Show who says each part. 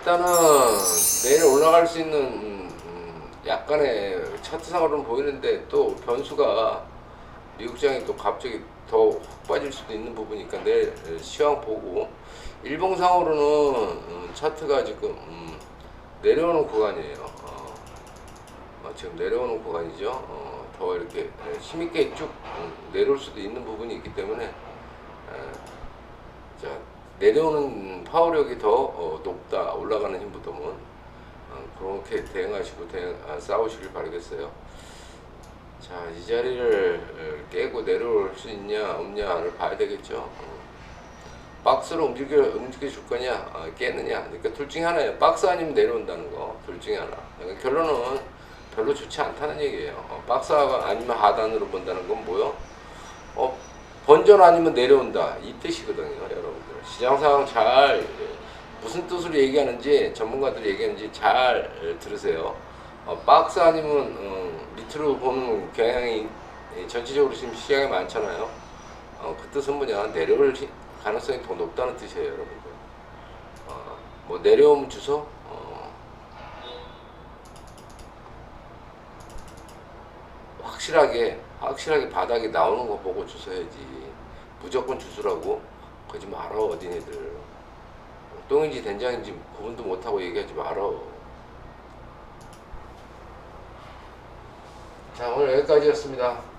Speaker 1: 일단은 내일 올라갈 수 있는 음, 음, 약간의 차트상으로는 보이는데 또 변수가 미국장이 또 갑자기 더훅 빠질 수도 있는 부분이니까 내일 시황 보고 일봉상으로는 음, 차트가 지금 음, 내려오는 구간이에요. 어, 어, 지금 내려오는 구간이죠. 어, 더 이렇게 에, 힘있게 쭉 음, 내려올 수도 있는 부분이 있기 때문에 에, 자 내려오는 파워력이 더 어, 높다 올라가는 힘보다는 어, 그렇게 대응하시고 대응, 아, 싸우시길 바라겠어요. 자 이 자리를 어, 깨고 내려올 수 있냐 없냐를 봐야 되겠죠. 어. 박스로 움직여 움직여 줄 거냐 어, 깨느냐 그러니까 둘 중에 하나예요. 박스 아니면 내려온다는 거 둘 중에 하나. 그러니까 결론은 별로 좋지 않다는 얘기예요. 어, 박스가 아니면 하단으로 본다는 건 뭐요? 어, 번전 아니면 내려온다 이 뜻이거든요, 여러분들. 시장 상황 잘 무슨 뜻으로 얘기하는지 전문가들이 얘기하는지 잘 에, 들으세요. 어, 박스 아니면 어, 밑으로 보는 경향이 예, 전체적으로 지금 시장에 많잖아요. 어, 그 뜻은 뭐냐 내려올 시- 가능성이 더 높다는 뜻이에요, 여러분들. 어, 뭐 내려오면 주소. 어, 확실하게 확실하게 바닥에 나오는 거 보고 주소야지. 무조건 주소라고 그러지 말어 어린이들. 똥인지 된장인지 구분도 못하고 얘기하지 말어. 자 오늘 여기까지였습니다.